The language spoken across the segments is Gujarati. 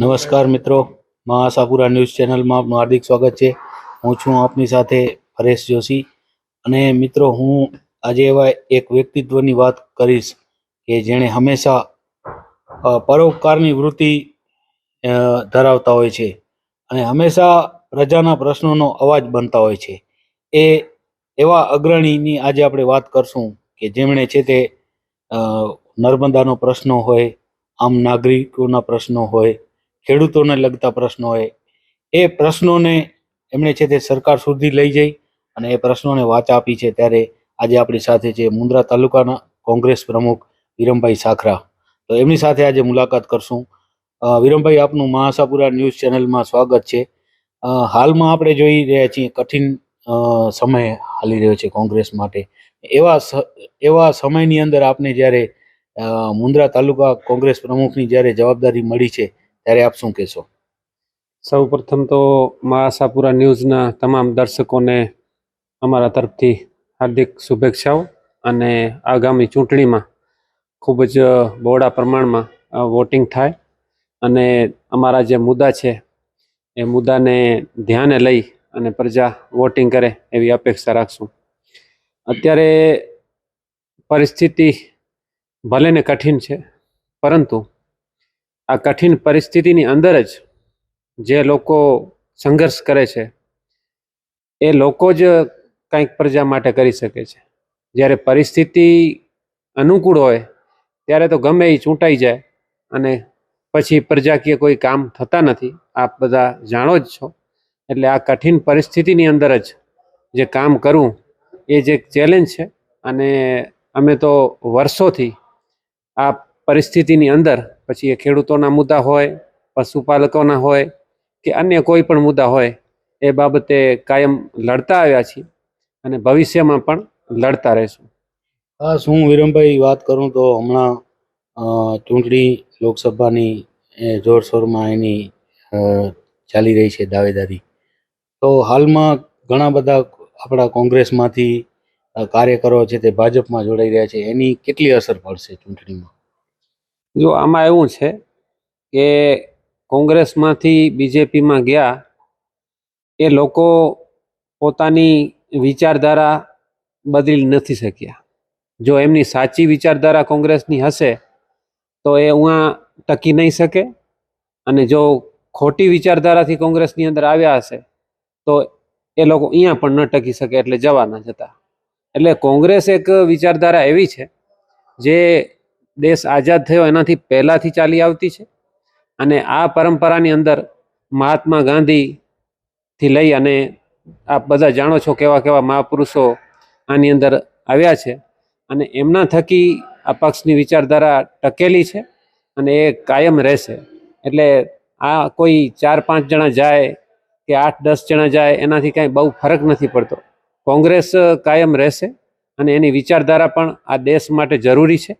નમસ્કાર મિત્રો મહાસાપુરા ન્યૂઝ ચેનલમાં આપનું હાર્દિક સ્વાગત છે. હું છું આપની સાથે હરેશ જોશી અને મિત્રો, હું આજે એવા એક વ્યક્તિત્વની વાત કરીશ કે જેણે હંમેશા પરોપકારની વૃત્તિ ધરાવતા હોય છે અને હંમેશા પ્રજાના પ્રશ્નોનો અવાજ બનતા હોય છે. એ એવા અગ્રણીની આજે આપણે વાત કરશું કે જેમણે છે તે નર્મદાનો પ્રશ્ન હોય, આમ નાગરિકોના પ્રશ્નો હોય ખેડૂતોને લગતા પ્રશ્નો હોય, એ પ્રશ્નોને એમણે છે તે સરકાર સુધી લઈ જઈ અને એ પ્રશ્નોને વાચા આપી છે ત્યારે આજે આપણી સાથે છે મુન્દ્રા તાલુકાના કોંગ્રેસ પ્રમુખ વિરમભાઈ સાખરા. તો એમની સાથે આજે મુલાકાત કરશું. વિરમભાઈ, આપનું મહાસાપુરા ન્યૂઝ ચેનલમાં સ્વાગત છે. હાલમાં આપણે જોઈ રહ્યા છીએ કઠિન સમય હાલી રહ્યો છે કોંગ્રેસ માટે. એવા એવા સમયની અંદર આપને જ્યારે મુન્દ્રા તાલુકા કોંગ્રેસ પ્રમુખની જ્યારે જવાબદારી મળી છે ત્યારે આપ શું કહેશો? સૌ પ્રથમ તો મા આશાપુરા ન્યૂઝના તમામ દર્શકોને અમારા તરફથી હાર્દિક શુભેચ્છાઓ અને આગામી ચૂંટણીમાં ખૂબ જ બહોળા પ્રમાણમાં વોટિંગ થાય અને અમારા જે મુદ્દા છે એ મુદ્દાને ધ્યાને લઈ અને પ્રજા વોટિંગ કરે એવી અપેક્ષા રાખશું. અત્યારે પરિસ્થિતિ ભલે ને કઠિન છે, પરંતુ આ કઠિન પરિસ્થિતિની અંદર જ જે લોકો સંઘર્ષ કરે છે, એ લોકો જ કંઈક પ્રજા માટે કરી શકે છે. જ્યારે પરિસ્થિતિ અનુકૂળ હોય, ત્યારે તો ગમે એ ચૂંટાઈ જાય અને પછી પ્રજાકીય કોઈ કામ થતા નથી. આપ બધા જાણો જ છો. એટલે આ કઠિન પરિસ્થિતિની અંદર જ જે કામ કરવું, એ જે ચેલેન્જ છે. અને અમે તો વર્ષોથી આ પરિસ્થિતિની અંદર, પછી એ ખેડૂતોના મુદ્દા હોય, પશુપાલકોના હોય કે અન્ય કોઈ પણ મુદ્દા હોય, એ બાબતે કાયમ લડતા આવ્યા છીએ અને ભવિષ્યમાં પણ લડતા રહેશું. હા હું વિરમભાઈ વાત કરું તો હમણાં ચૂંટણી લોકસભાની જોરશોરમાં એની ચાલી રહી છે દાવેદારી. તો હાલમાં ઘણા બધા આપણા કોંગ્રેસમાંથી કાર્યકરો છે તે ભાજપમાં જોડાઈ રહ્યા છે. એની કેટલી અસર પડશે ચૂંટણીમાં? જો આમાં એવું છે કે કોંગ્રેસમાંથી બીજેપીમાં ગયા, એ લોકો પોતાની વિચારધારા બદલી નથી શક્યા. જો એમની સાચી વિચારધારા કોંગ્રેસની હશે, તો એ ઉहाँ ટકી નહીં શકે અને જો ખોટી વિચારધારાથી કોંગ્રેસની અંદર આવ્યા હશે, તો એ લોકો અહીંયા પણ ન ટકી શકે એટલે જવાના જતા. એટલે કોંગ્રેસ એક વિચારધારા એવી છે, જે દેશ આઝાદ થયો એનાથી પહેલાંથી ચાલી આવતી છે. અને આ પરંપરાની અંદર મહાત્મા ગાંધીથી લઈ અને આપ બધા જાણો છો કેવા કેવા મહાપુરુષો આની અંદર આવ્યા છે. અને એમના થકી આ પક્ષની વિચારધારા ટકેલી છે અને એ કાયમ રહેશે. એટલે આ કોઈ ચાર પાંચ જણા જાય કે આઠ દસ જણા જાય એનાથી કાંઈ બહુ ફરક નથી પડતો. કોંગ્રેસ કાયમ રહેશે અને એની વિચારધારા પણ આ દેશ માટે જરૂરી છે.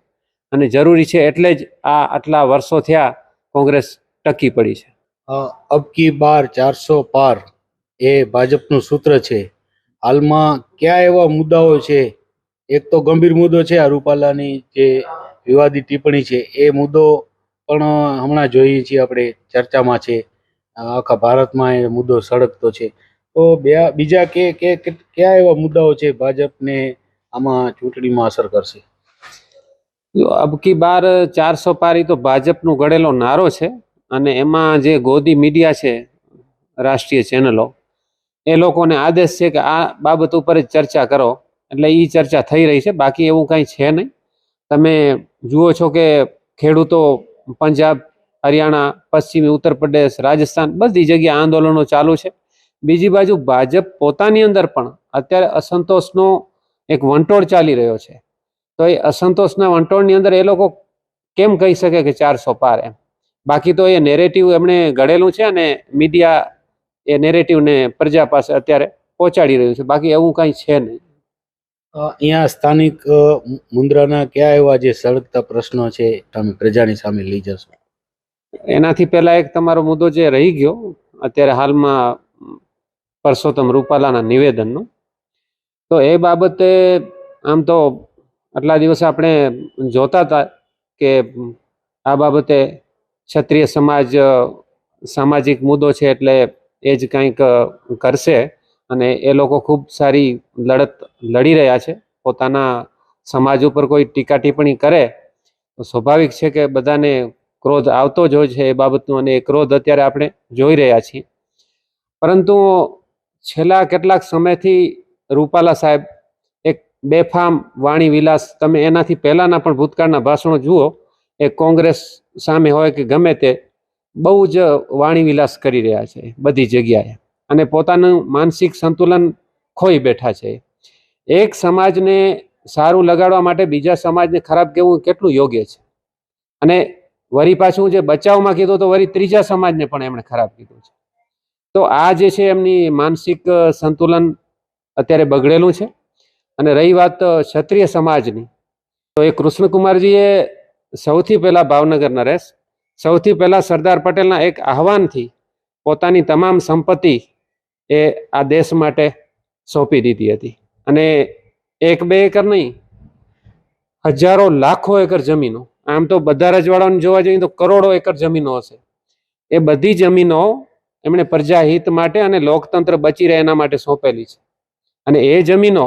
અને જરૂરી છે એટલે જ આ આટલા વર્ષો થયા કોંગ્રેસ ટકી પડી છે. અબકી બાર ચારસો પાર એ ભાજપનું સૂત્ર છે. હાલમાં કયા એવા મુદ્દાઓ છે? એક તો ગંભીર મુદ્દો છે આ રૂપાલાની જે વિવાદિત ટિપ્પણી છે. એ મુદ્દો પણ હમણાં જોઈએ છીએ આપણે ચર્ચામાં છે. આખા ભારતમાં એ મુદ્દો સળગતો છે. તો બે બીજા કે, કયા એવા મુદ્દાઓ છે ભાજપને આમાં ચૂંટણીમાં અસર કરશે? અબકી બાર ચારસો પારી તો ભાજપનો ઘડેલો નારો છે અને એમાં જે ગોદી મીડિયા છે રાષ્ટ્રીય ચેનલો, એ લોકોને આદેશ છે કે આ બાબત ઉપર જ ચર્ચા કરો. એટલે એ ચર્ચા થઈ રહી છે, બાકી એવું કાંઈ છે નહીં. તમે જુઓ છો કે ખેડૂતો પંજાબ, હરિયાણા, પશ્ચિમી, ઉત્તર પ્રદેશ, રાજસ્થાન બધી જગ્યાએ આંદોલનો ચાલુ છે. બીજી બાજુ ભાજપ પોતાની અંદર પણ અત્યારે અસંતોષનો એક વંટોળ ચાલી રહ્યો છે. તો એ અસંતોષના વંટોળની અંદર એ લોકો કેમ કહી શકે કે ચારસો પાર એમ? બાકી તો એ નેરેટિવ એમણે ઘડેલું છે અને મીડિયા એ નેરેટિવને પ્રજા પાસે અત્યારે પહોંચાડી રહ્યું છે. બાકી એવું કાંઈ છે નહીં. અહીંયા સ્થાનિક મુન્દ્રાના કયા એવા જે સળગતા પ્રશ્નો છે તમે પ્રજાની સામે લઈ જશો? એનાથી પહેલા એક તમારો મુદ્દો જે રહી ગયો અત્યારે હાલમાં પરસોત્તમ રૂપાલાના નિવેદનનો. તો એ બાબતે આમ તો આટલા દિવસે આપણે જોતા હતા કે આ બાબતે ક્ષત્રિય સમાજ સામાજિક મુદ્દો છે એટલે એ જ કંઈક કરશે અને એ લોકો ખૂબ સારી લડત લડી રહ્યા છે. પોતાના સમાજ ઉપર કોઈ ટીકા ટિપ્પણી કરે તો સ્વાભાવિક છે કે બધાને ક્રોધ આવતો જ હોય છે એ બાબતનું અને એ ક્રોધ અત્યારે આપણે જોઈ રહ્યા છીએ. પરંતુ છેલ્લા કેટલાક સમયથી રૂપાલા સાહેબ બેફામ, વાણી વિલાસ, તમે એનાથી પહેલાંના પણ ભૂતકાળના ભાષણો જુઓ, એ કોંગ્રેસ સામે હોય કે ગમે તે, બહુ જ વાણી વિલાસ કરી રહ્યા છે બધી જગ્યાએ. અને પોતાનું માનસિક સંતુલન ખોઈ બેઠા છે. એક સમાજને સારું લગાડવા માટે બીજા સમાજને ખરાબ કહેવું કેટલું યોગ્ય છે? અને વરી પાછું જે બચાવમાં કીધું તો વરી ત્રીજા સમાજને પણ એમણે ખરાબ કીધું છે. તો આ જે છે એમની માનસિક સંતુલન અત્યારે બગડેલું છે. અને રહી વાત ક્ષત્રિય સમાજની. તો એ કૃષ્ણકુમારજીએ સૌથી પહેલાં ભાવનગરના રહેશ સૌથી પહેલાં સરદાર પટેલના એક આહવાનથી પોતાની તમામ સંપત્તિ એ આ દેશ માટે સોંપી દીધી હતી. અને એક બે એકર નહીં, હજારો લાખો એકર જમીનો, આમ તો બધા રજવાડાઓને જોવા જઈએ તો કરોડો એકર જમીનો હશે. એ બધી જમીનો એમણે પ્રજાહિત માટે અને લોકતંત્ર બચી રહે એના માટે સોંપેલી છે. અને એ જમીનો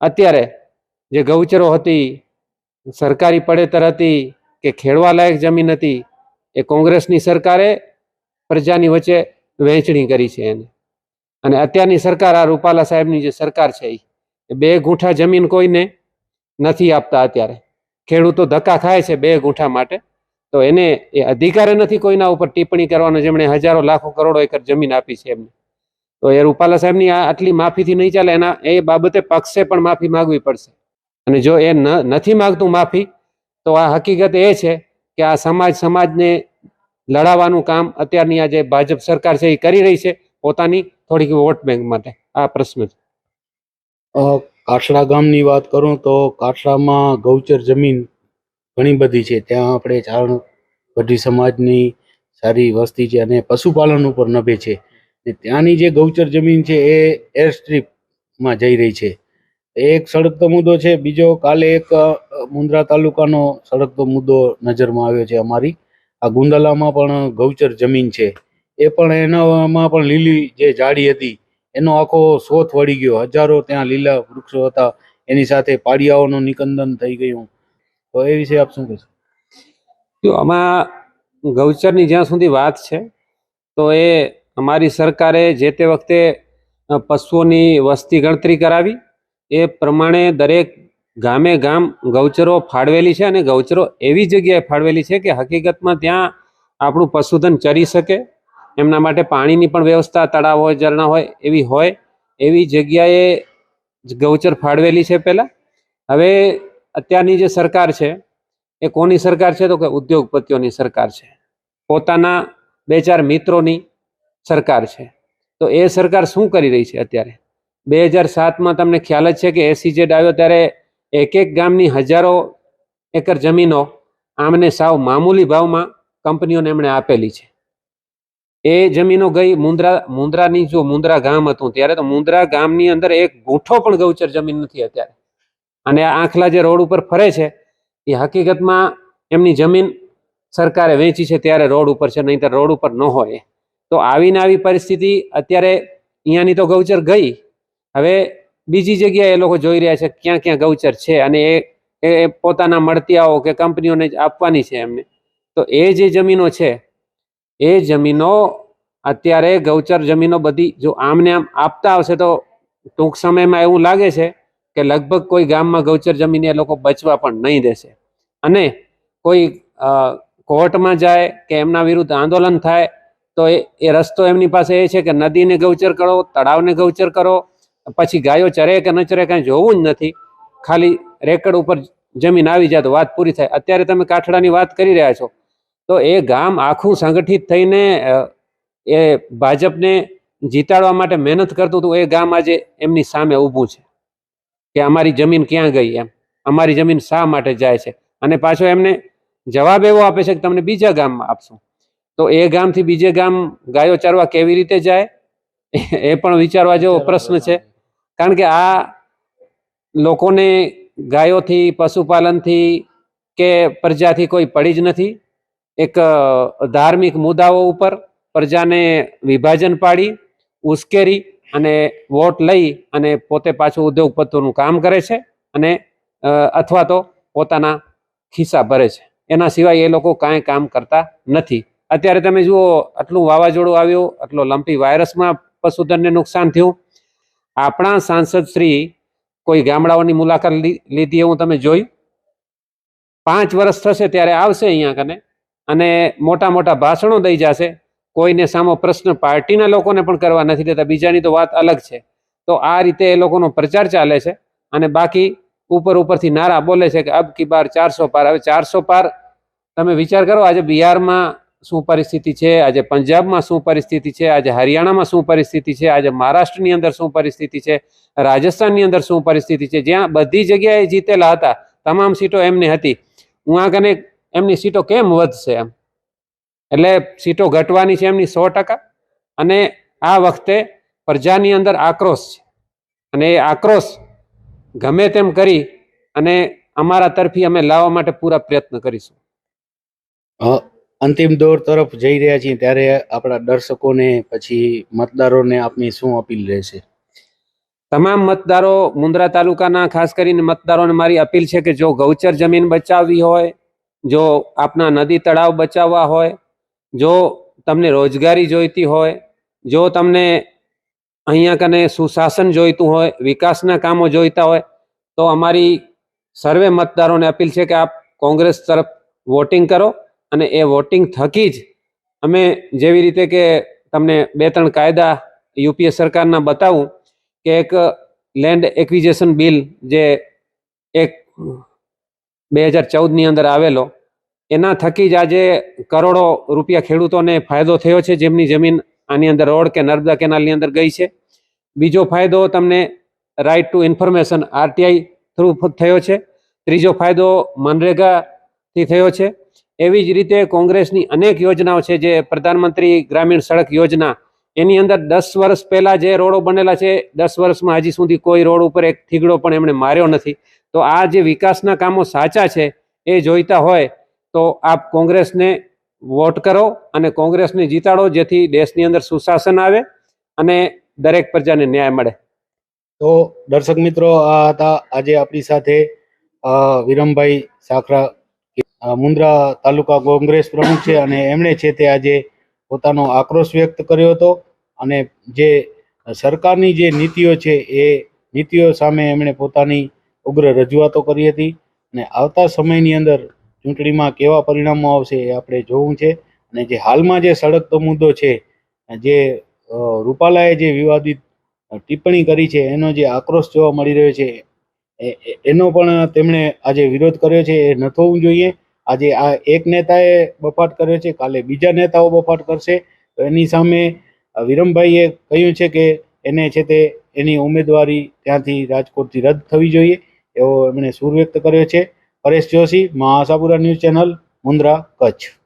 અત્યારે જે ગૌચરો હતી, સરકારી પડેતર હતી કે ખેડવા લાયક જમીન હતી, એ કોંગ્રેસની સરકારે પ્રજાની વચ્ચે વહેંચણી કરી છે એને. અને અત્યારની સરકાર, આ રૂપાલા સાહેબની જે સરકાર છે એ બે ગુંઠા જમીન કોઈને નથી આપતા અત્યારે. ખેડૂતો ધક્કા ખાય છે બે ગુંઠા માટે. તો એને એ અધિકાર નથી કોઈના ઉપર ટિપ્પણી કરવાનો, જેમણે હજારો, લાખો, કરોડો એકર જમીન આપી છે એમને. તો એ રૂપાલા સાહેબની આ આટલી માફીથી નહીં ચાલે, એના એ બાબતે પક્ષે પણ માફી માંગવી પડશે. અને જો એ નથી માગતું માફી, તો આ હકીકત એ છે કે આ સમાજ, સમાજને લડાવવાનું કામ અત્યારની આ જે ભાજપ સરકાર છે એ કરી રહી છે, પોતાની થોડીક વોટ બેંક માટે. આ પ્રશ્ન છે. કાઠડા ગામની વાત કરું તો કાઠડામાં ગૌચર જમીન ઘણી બધી છે. ત્યાં આપણે ચારણ ગઢવી સમાજની સારી વસ્તી છે અને પશુપાલન ઉપર નભે છે. ત્યાંની જે ગૌચર જમીન છે એ એર સ્ટ્રીપમાં જઈ રહી છે. એક સડકતો મુદ્દો છે, બીજો કાલે એક મુન્દ્રા તાલુકાનો સડકતો મુદ્દો નજરમાં આવ્યો છે અમારી. આ ગુંદાલામાં પણ ગૌચર જમીન છે. એ પણ એનામાં પણ લીલી જે જાડી હતી, એનો આખો શોથ વળી ગયો. હજારો ત્યાં લીલા વૃક્ષો હતા, એની સાથે પાડિયાઓનું નિકંદન થઈ ગયું. તો એ વિશે આપ શું કહેશો? આમાં ગૌચરની જ્યાં સુધી વાત છે, તો એ અમારી સરકારે જે તે વખતે પશુઓની વસ્તી ગણતરી કરાવી, એ પ્રમાણે દરેક ગામે ગામ ગૌચરો ફાળવેલી છે અને ગૌચરો એવી જગ્યાએ ફાળવેલી છે કે હકીકતમાં ત્યાં આપણું પશુધન ચરી શકે, એમના માટે પાણીની પણ વ્યવસ્થા, તળાવ હોય ઝરણા હોય, એવી હોય, એવી જગ્યાએ ગૌચર ફાળવેલી છે પહેલાં. હવે અત્યારની જે સરકાર છે, એ કોની સરકાર છે તો કે ઉદ્યોગપતિઓની સરકાર છે. પોતાના બે ચાર મિત્રોની સરકાર છે. તો એ સરકાર શું કરી રહી છે અત્યારે? બે હજાર સાતમાં તમને ખ્યાલ જ છે કે એસીજેડ આવ્યો ત્યારે એક એક ગામની હજારો એકર જમીનો આમને સાવ મામૂલી ભાવમાં કંપનીઓને એમણે આપેલી છે. એ જમીનો ગઈ મુંદ્રા, મુંદ્રાની જો મુંદ્રા ગામ હતું ત્યારે તો મુંદ્રા ગામની અંદર એક ગૂંઠો પણ ગૌચર જમીન નથી અત્યારે. અને આ આંખલા જે રોડ ઉપર ફરે છે, એ હકીકતમાં એમની જમીન સરકારે વેચી છે ત્યારે રોડ ઉપર છે, નહીંતર રોડ ઉપર ન હોય તો આવીને આવી પરિસ્થિતિ અત્યારે અહીંયાની તો ગૌચર ગઈ. હવે બીજી જગ્યાએ એ લોકો જોઈ રહ્યા છે ક્યાં ક્યાં ગૌચર છે અને એ એ પોતાના મળતિયાઓ કે કંપનીઓને આપવાની છે એમને. તો એ જે જમીનો છે, એ જમીનો અત્યારે ગૌચર જમીનો બધી જો આમને આમ આપતા આવશે તો ટૂંક સમયમાં એવું લાગે છે કે લગભગ કોઈ ગામમાં ગૌચર જમીન એ લોકો બચવા પણ નહીં દેશે. અને કોઈ કોર્ટમાં જાય કે એમના વિરુદ્ધ આંદોલન થાય તો એ રસ્તો એમની પાસે એ છે કે નદીને ગૌચર કરો, તળાવને ગૌચર કરો, પછી ગાયો ચરે કે ન ચરે કાંઈ જોવું જ નથી. ખાલી રેકડ ઉપર જમીન આવી જાય તો વાત પૂરી થાય. અત્યારે તમે કાઠડાની વાત કરી રહ્યા છો. તો એ ગામ આખું સંગઠિત થઈને એ ભાજપને જીતાડવા માટે મહેનત કરતું હતું. એ ગામ આજે એમની સામે ઊભું છે કે અમારી જમીન ક્યાં ગઈ એમ? અમારી જમીન શા માટે જાય છે? અને પાછો એમને જવાબ એવો આપે છે કે તમને બીજા ગામમાં આપશું. તો એ ગામથી બીજે ગામ ગાયો ચરવા કેવી રીતે જાય? એ પણ વિચારવા જેવો પ્રશ્ન છે. કારણ કે આ લોકોને ગાયોથી પશુપાલનથી કે પ્રજાથી કોઈ પડી જ નથી. એક ધાર્મિક મુદ્દાઓ ઉપર પ્રજાને વિભાજન પાડી ઉશ્કેરી અને વોટ લઈ અને પોતે પાછું ઉદ્યોગપતિઓનું કામ કરે છે અને અથવા તો પોતાના ખિસ્સા ભરે છે. એના સિવાય એ લોકો કાંઈ કામ કરતા નથી. અત્યારે તમે જુઓ, આટલું વાવાઝોડું આવ્યું, આટલો લંપી વાયરસમાં પશુધનને નુકસાન થયું. આપણા સાંસદ શ્રી કોઈ ગામડાઓની મુલાકાત લીધી એવું તમે જોયું પાંચ વર્ષ થશે ત્યારે આવશે અહીંયા કને, અને મોટા મોટા ભાષણો દઈ જશે. કોઈને સામો પ્રશ્ન પાર્ટીના લોકોને પણ કરવા નથી દેતા, બીજાની તો વાત અલગ છે. તો આ રીતે એ લોકોનો પ્રચાર ચાલે છે, અને બાકી ઉપર ઉપરથી નારા બોલે છે કે અબ કી બાર ચારસો પાર, હવે ચારસો પાર તમે વિચાર કરો, આજે બિહારમાં શું પરિસ્થિતિ છે? આજે પંજાબમાં શું પરિસ્થિતિ છે? આજે હરિયાણામાં શું પરિસ્થિતિ છે? આજે મહારાષ્ટ્રની અંદર શું પરિસ્થિતિ છે? રાજસ્થાનની અંદર શું પરિસ્થિતિ છે? જ્યાં બધી જગ્યાએ જીતેલા હતા, તમામ સીટો એમની હતી. હું આ કને એમની સીટો કેમ વધશે એમ? એટલે સીટો ઘટવાની છે એમની સો ટકા અને આ વખતે પ્રજાની અંદર આક્રોશ છે. અને એ આક્રોશ ગમે તેમ કરી અને અમારા તરફી અમે લાવવા માટે પૂરા પ્રયત્ન કરીશું. અંતિમ દોર તરફ જઈ રહ્યા છીએ ત્યારે આપણા દર્શકોને પછી મતદારોને આપની શું અપીલ રહેશે? તમામ મતદારો મુન્દ્રા તાલુકાના, ખાસ કરીને મતદારોને મારી અપીલ છે કે જો ગૌચર જમીન બચાવવી હોય, જો આપના નદી તળાવ બચાવવા હોય, જો તમને રોજગારી જોઈતી હોય, જો તમને અહીંયા કને સુશાસન જોઈતું હોય, વિકાસના કામો જોઈતા હોય, તો અમારી સર્વે મતદારોને અપીલ છે કે આપ કોંગ્રેસ તરફ વોટિંગ કરો. અને એ વોટિંગ થકી જ અમે જેવી રીતે કે તમને બે ત્રણ કાયદા યુપીએ સરકારના બતાવું કે એક લેન્ડ એક્વિઝેશન બિલ જે એક બે હજાર ચૌદની અંદર આવેલો, એના થકી જ આજે કરોડો રૂપિયા ખેડૂતોને ફાયદો થયો છે જેમની જમીન આની અંદર રોડ કે નર્મદા કેનાલની અંદર ગઈ છે. બીજો ફાયદો તમને right to information RTI through થયો છે. ત્રીજો ફાયદો મનરેગાથી થયો છે. એવી જ રીતે કોંગ્રેસની અનેક યોજનાઓ છે જે પ્રધાનમંત્રી ગ્રામીણ સડક યોજના. એની અંદર દસ વર્ષ પહેલાં જે રોડો બનેલા છે, દસ વર્ષમાં હજી સુધી કોઈ રોડ ઉપર એક થીગડો પણ એમણે માર્યો નથી. તો આ જે વિકાસના કામો સાચા છે એ જોઈતા હોય તો આપ કોંગ્રેસને વોટ કરો અને કોંગ્રેસને જીતાડો, જેથી દેશની અંદર સુશાસન આવે અને દરેક પ્રજાને ન્યાય મળે. તો દર્શક મિત્રો, આ હતા આજે આપણી સાથે વિરમભાઈ સાખરા મુન્દ્રા તાલુકા કોંગ્રેસ પ્રમુખ છે અને એમણે છે તે આજે પોતાનો આક્રોશ વ્યક્ત કર્યો હતો અને જે સરકારની જે નીતિઓ છે એ નીતિઓ સામે એમણે પોતાની ઉગ્ર રજૂઆતો કરી હતી અને આવતા સમયની અંદર ચૂંટણીમાં કેવા પરિણામો આવશે એ આપણે જોવું છે અને જે હાલમાં જે સળગતો મુદ્દો છે, જે રૂપાલાએ જે વિવાદિત ટિપ્પણી કરી છે, એનો જે આક્રોશ જોવા મળી રહ્યો છે એનો પણ તેમણે આજે વિરોધ કર્યો છે, એ ન થવું જોઈએ. આજે આ એક નેતાએ બફાટ કર્યો છે, કાલે બીજા નેતાઓ બફાટ કરશે. તો એની સામે વિરમભાઈએ કહ્યું છે કે એને છે તે એની ઉમેદવારી ત્યાંથી રાજકોટથી રદ થવી જોઈએ, એવો એમણે સૂર વ્યક્ત કર્યો છે. પરેશ જોશી મહાસાપુરા ન્યૂઝ ચેનલ, મુન્દ્રા, કચ્છ.